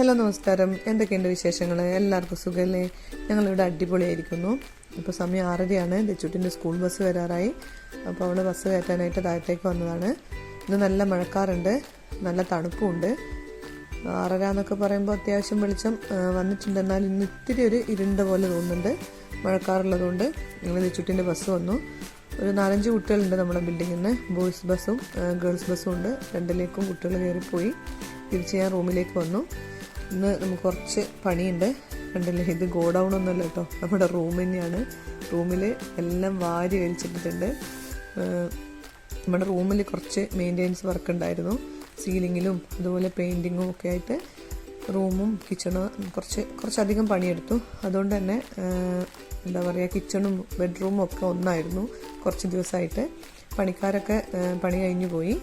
Hello നമസ്കാരം. എന്തൊക്കെയുണ്ട് വിശേഷങ്ങൾ എല്ലാവർക്കും സുഖമല്ലേ ഞങ്ങളിവിടെ അടിപൊളിയായിരിക്കുന്നു. ഇപ്പോൾ സമയം ആറരയാണ്. ദച്ചുട്ടിന്റെ സ്കൂൾ ബസ് വരാറായി. അപ്പോൾ അവൾ ബസ് കയറ്റാനായിട്ട് താഴത്തേക്ക് വന്നതാണ്. ഇന്ന് നല്ല മഴക്കാറുണ്ട്. നല്ല തണുപ്പുമുണ്ട് ആറര എന്നൊക്കെ പറയുമ്പോൾ അത്യാവശ്യം വെളിച്ചം വന്നിട്ടുണ്ട് എന്നാൽ ഇന്ന് ഇത്തിരി ഒരു ഇരുണ്ട പോലെ തോന്നുന്നുണ്ട്. മഴക്കാറുള്ളതുകൊണ്ട് ഞങ്ങൾ ദച്ചുട്ടിന്റെ ബസ് വന്നു. ഒരു നാലഞ്ച് കുട്ടികളുണ്ട് നമ്മുടെ ബിൽഡിങ്ങിൽ നിന്ന് ബോയ്സ് ബസ്സും ഗേൾസ് ബസ്സും ഉണ്ട്. രണ്ടിലേക്കും കുട്ടികൾ കയറിപ്പോയി. തിരിച്ച് ഞാൻ റൂമിലേക്ക് വന്നു. ഇന്ന് നമുക്ക് കുറച്ച് പണിയുണ്ട്. കണ്ടില്ലേ ഇത് ഗോഡൗൺ ഒന്നുമല്ല കേട്ടോ. നമ്മുടെ റൂം തന്നെയാണ്. റൂമിൽ എല്ലാം വാരി വലിച്ചിട്ടിട്ടുണ്ട്. നമ്മുടെ റൂമിൽ കുറച്ച് മെയിന്റെനൻസ് വർക്ക് ഉണ്ടായിരുന്നു സീലിങ്ങിലും അതുപോലെ പെയിന്റിങ്ങും ഒക്കെ ആയിട്ട് റൂമും കിച്ചണും കുറച്ച് കുറച്ചധികം പണിയെടുത്തു. അതുകൊണ്ട് തന്നെ എന്താ പറയുക കിച്ചണും ബെഡ്റൂമും ഒക്കെ ഒന്നായിരുന്നു കുറച്ച് ദിവസമായിട്ട്. പണിക്കാരൊക്കെ പണി കഴിഞ്ഞു പോയി.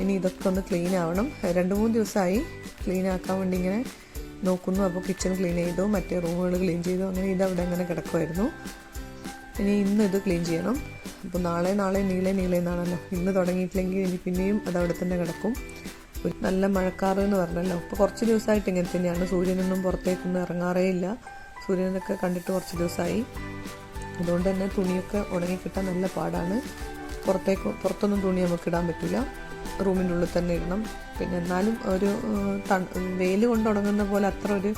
ഇനി ഇതൊക്കെ ഒന്ന് ക്ലീൻ ആവണം. രണ്ട് മൂന്ന് ദിവസമായി ക്ലീൻ ആക്കാൻ വേണ്ടി ഇങ്ങനെ നോക്കുന്നു. അപ്പോൾ കിച്ചൺ ക്ലീൻ ചെയ്തു മറ്റേ റൂമുകൾ ക്ലീൻ ചെയ്തു. അങ്ങനെ ഇത് അവിടെ അങ്ങനെ കിടക്കുമായിരുന്നു ഇനി ഇന്ന് ഇത് ക്ലീൻ ചെയ്യണം. അപ്പോൾ നാളെ നാളെ നീളെ നീളെ എന്നാണല്ലോ. ഇന്ന് തുടങ്ങിയിട്ടില്ലെങ്കിൽ ഇനി പിന്നെയും അത് അവിടെ തന്നെ കിടക്കും. ഒരു നല്ല മഴക്കാറ് എന്ന് പറഞ്ഞല്ലോ. ഇപ്പോൾ കുറച്ച് ദിവസമായിട്ട് ഇങ്ങനെ തന്നെയാണ്. സൂര്യനൊന്നും പുറത്തേക്കൊന്നും ഇറങ്ങാറേ ഇല്ല. സൂര്യനൊക്കെ കണ്ടിട്ട് കുറച്ച് ദിവസമായി. അതുകൊണ്ട് തന്നെ തുണിയൊക്കെ ഉണങ്ങിക്കിട്ടാൻ നല്ല പാടാണ്. പുറത്തേക്ക് പുറത്തൊന്നും തുണി നമുക്ക് ഇടാൻ പറ്റില്ല. റൂമിന്റെ ഉള്ളിൽ തന്നെ ഇടണം പിന്നെ എന്നാലും ഒരു വെയിൽ കൊണ്ട് ഉണങ്ങുന്ന പോലെ അത്ര ഒരു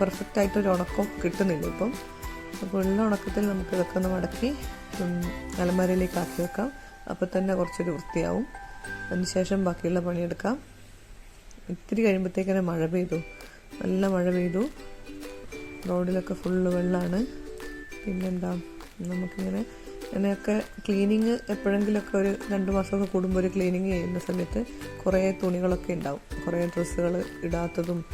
പെർഫെക്റ്റ് ആയിട്ടൊരു ഉണക്കം കിട്ടുന്നില്ല ഇപ്പം. അപ്പോൾ ഉള്ള ഉണക്കത്തിൽ നമുക്ക് ഇതൊക്കെ ഒന്ന് മടക്കി അലമാരയിലേക്ക് ആക്കി വെക്കാം. അപ്പോൾ തന്നെ കുറച്ചൊരു വൃത്തിയാവും. അതിനുശേഷം ബാക്കിയുള്ള പണിയെടുക്കാം. ഇത്തിരി കഴിയുമ്പോഴത്തേക്കിനെ മഴ പെയ്തു. നല്ല മഴ പെയ്തു. റോഡിലൊക്കെ ഫുള്ള് വെള്ളമാണ് പിന്നെന്താ? നമുക്കിങ്ങനെ അങ്ങനെയൊക്കെ ക്ലീനിങ് എപ്പോഴെങ്കിലുമൊക്കെ ഒരു രണ്ട് മാസമൊക്കെ കൂടുമ്പോൾ ഒരു ക്ലീനിങ് ചെയ്യുന്ന സമയത്ത് കുറേ തുണികളൊക്കെ ഉണ്ടാവും. കുറേ ഡ്രസ്സുകൾ ഇടാത്തതും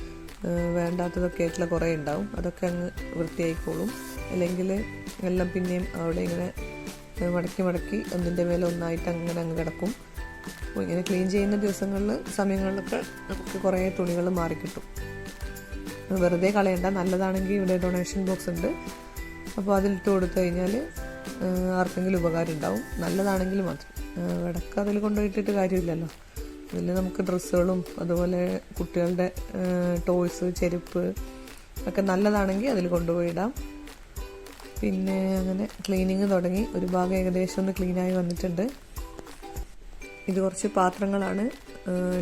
വേണ്ടാത്തതൊക്കെ ആയിട്ടുള്ള കുറേ ഉണ്ടാവും. അതൊക്കെ അങ്ങ് വൃത്തിയായിക്കോളും. അല്ലെങ്കിൽ എല്ലാം പിന്നെയും അവിടെ ഇങ്ങനെ മടക്കി മടക്കി ഒന്നിന്റെ മേലെ ഒന്നായിട്ട് അങ്ങനെ അങ്ങ് കിടക്കും. അപ്പോൾ ഇങ്ങനെ ക്ലീൻ ചെയ്യുന്ന ദിവസങ്ങളിൽ സമയങ്ങളിലൊക്കെ നമുക്ക് കുറേ തുണികൾ മാറിക്കിട്ടും. വെറുതെ കളയണ്ട. നല്ലതാണെങ്കിൽ ഇവിടെ ഡൊണേഷൻ ബോക്സ് ഉണ്ട്. അപ്പോൾ അതിലിട്ട് കൊടുത്തു കഴിഞ്ഞാൽ ആർക്കെങ്കിലും ഉപകാരം ഉണ്ടാവും. നല്ലതാണെങ്കിൽ മാത്രം. വിടക്ക് അതിൽ കൊണ്ടുപോയിട്ടിട്ട് കാര്യമില്ലല്ലോ. അതിൽ നമുക്ക് ഡ്രസ്സുകളും അതുപോലെ കുട്ടികളുടെ ടോയ്സ് ചെരുപ്പ് ഒക്കെ നല്ലതാണെങ്കിൽ അതിൽ കൊണ്ടുപോയി ഇടാം പിന്നെ അങ്ങനെ ക്ലീനിങ് തുടങ്ങി. ഒരു ഭാഗം ഏകദേശം ഒന്ന് ക്ലീനായി വന്നിട്ടുണ്ട്. ഇത് കുറച്ച് പാത്രങ്ങളാണ്.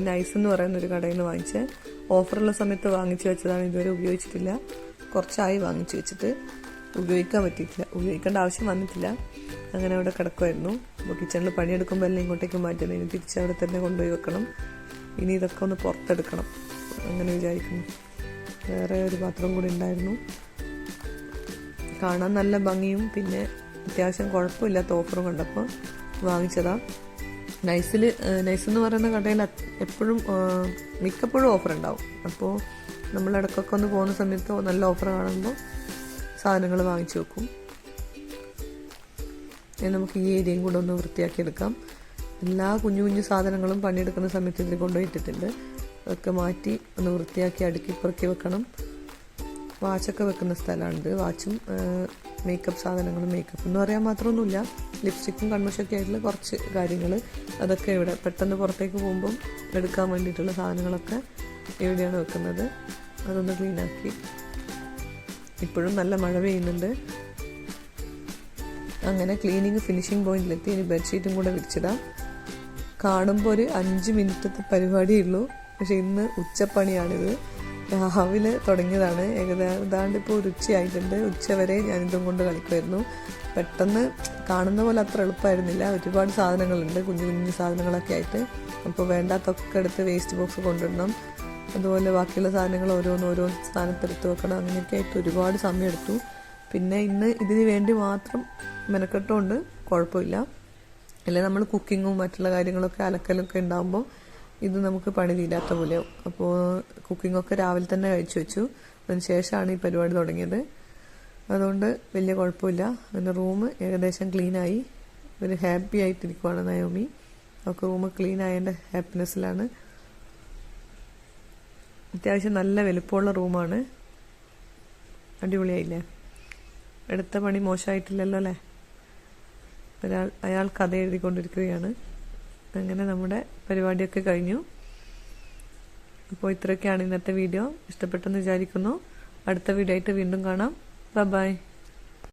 നൈസ് എന്ന് പറയുന്ന ഒരു കടയിൽ നിന്ന് വാങ്ങിച്ച് ഓഫറുള്ള സമയത്ത് വാങ്ങിച്ചു വെച്ചതാണ്. ഇതുവരെ ഉപയോഗിച്ചിട്ടില്ല. കുറച്ചായി വാങ്ങിച്ചു വെച്ചിട്ട്. ഉപയോഗിക്കാൻ പറ്റിയിട്ടില്ല. ഉപയോഗിക്കേണ്ട ആവശ്യം വന്നിട്ടില്ല. അങ്ങനെ അവിടെ കിടക്കുമായിരുന്നു അപ്പോൾ കിച്ചണിൽ പണിയെടുക്കുമ്പോൾ എല്ലാം ഇങ്ങോട്ടേക്ക് മാറ്റണം ഇനി തിരിച്ച് അവിടെ തന്നെ കൊണ്ടുപോയി വെക്കണം. ഇനി ഇതൊക്കെ ഒന്ന് പുറത്തെടുക്കണം. അങ്ങനെ വിചാരിക്കുന്നു. വേറെ ഒരു പാത്രം കൂടി ഉണ്ടായിരുന്നു. കാണാൻ നല്ല ഭംഗിയും പിന്നെ അത്യാവശ്യം കുഴപ്പമില്ലാത്ത ഓഫറും കണ്ടപ്പോൾ വാങ്ങിച്ചതാ. നൈസിൽ നൈസ് എന്ന് പറയുന്ന കടയിൽ എപ്പോഴും മിക്കപ്പോഴും ഓഫർ ഉണ്ടാവും. അപ്പോൾ നമ്മൾ ഇടയ്ക്കൊക്കെ ഒന്ന് പോകുന്ന സമയത്ത് നല്ല ഓഫർ കാണുമ്പോൾ സാധനങ്ങൾ വാങ്ങിച്ചു വെക്കും. നമുക്ക് ഈ ഏരിയയും കൂടെ ഒന്ന് വൃത്തിയാക്കി എടുക്കാം. എല്ലാ കുഞ്ഞു കുഞ്ഞു സാധനങ്ങളും പണിയെടുക്കുന്ന സമയത്ത് ഇതിൽ കൊണ്ടുപോയിട്ടിട്ടുണ്ട്. അതൊക്കെ മാറ്റി ഒന്ന് വൃത്തിയാക്കി അടുക്കി പെറുക്കി വെക്കണം. വാച്ചൊക്കെ വെക്കുന്ന സ്ഥലമാണിത് വാച്ചും മേക്കപ്പ് സാധനങ്ങളും മേക്കപ്പ് എന്ന് പറയാൻ മാത്രമൊന്നുമില്ല. ലിപ്സ്റ്റിക്കും കൺമഷൊക്കെ ആയിട്ടുള്ള കുറച്ച് കാര്യങ്ങൾ. അതൊക്കെ ഇവിടെ പെട്ടെന്ന് പുറത്തേക്ക് പോകുമ്പം എടുക്കാൻ വേണ്ടിയിട്ടുള്ള സാധനങ്ങളൊക്കെ എവിടെയാണ് വെക്കുന്നത്. അതൊന്ന് ക്ലീനാക്കി ഇപ്പോഴും നല്ല മഴ പെയ്യുന്നുണ്ട്. അങ്ങനെ ക്ലീനിങ് ഫിനിഷിംഗ് പോയിന്റിലെത്തി ഇനി ബെഡ്ഷീറ്റും കൂടെ വിരിച്ചിടാം. കാണുമ്പോൾ ഒരു അഞ്ച് മിനിറ്റത്തെ പരിപാടിയേ ഉള്ളൂ. പക്ഷെ ഇന്ന് ഉച്ചപ്പണിയാണിത്. രാവിലെ തുടങ്ങിയതാണ്. ഏകദേശം ഇപ്പോൾ ഒരു ഉച്ചയായിട്ടുണ്ട്. ഉച്ച വരെ ഞാനിതും കൊണ്ട് കളിക്കുമായിരുന്നു പെട്ടെന്ന് കാണുന്ന പോലെ അത്ര എളുപ്പമായിരുന്നില്ല ഒരുപാട് സാധനങ്ങളുണ്ട്. കുഞ്ഞു കുഞ്ഞു സാധനങ്ങളൊക്കെ ആയിട്ട്. അപ്പോൾ വേണ്ടാത്തൊക്കെ എടുത്ത് വേസ്റ്റ് ബോക്സ് കൊണ്ടിടണം അതുപോലെ ബാക്കിയുള്ള സാധനങ്ങൾ ഓരോന്ന് ഓരോ സ്ഥാനത്തെടുത്ത് വെക്കണം. അങ്ങനെയൊക്കെ ആയിട്ട് ഒരുപാട് സമയം എടുത്തു പിന്നെ ഇന്ന് ഇതിന് വേണ്ടി മാത്രം മെനക്കെട്ടുകൊണ്ട് കുഴപ്പമില്ല. അല്ലെ നമ്മൾ കുക്കിങ്ങും മറ്റുള്ള കാര്യങ്ങളൊക്കെ അലക്കലൊക്കെ ഉണ്ടാകുമ്പോൾ ഇത് നമുക്ക് പണി തീരാത്ത പോലെയാവും അപ്പോൾ കുക്കിങ്ങൊക്കെ രാവിലെ തന്നെ കഴിച്ചു വെച്ചു. അതിന് ശേഷമാണ് ഈ പരിപാടി തുടങ്ങിയത്. അതുകൊണ്ട് വലിയ കുഴപ്പമില്ല. അതിന്റെ റൂം ഏകദേശം ക്ലീനായി. ഒരു ഹാപ്പി ആയിട്ടിരിക്കുവാണ് നയോമി. അവർക്ക് റൂം ക്ലീൻ ആയതിന്റെ ഹാപ്പിനെസ്സിലാണ്. അത്യാവശ്യം നല്ല വലുപ്പമുള്ള റൂമാണ്. അടിപൊളിയായില്ലേ? എടുത്ത പണി മോശമായിട്ടില്ലല്ലോ അല്ലേ? ഒരാൾ അയാൾ കഥ എഴുതിക്കൊണ്ടിരിക്കുകയാണ്. അങ്ങനെ നമ്മുടെ പരിപാടിയൊക്കെ കഴിഞ്ഞു. അപ്പോൾ ഇത്രയൊക്കെയാണ് ഇന്നത്തെ വീഡിയോ. ഇഷ്ടപ്പെട്ടെന്ന് വിചാരിക്കുന്നു. അടുത്ത വീഡിയോ ആയിട്ട് വീണ്ടും കാണാം. ബൈ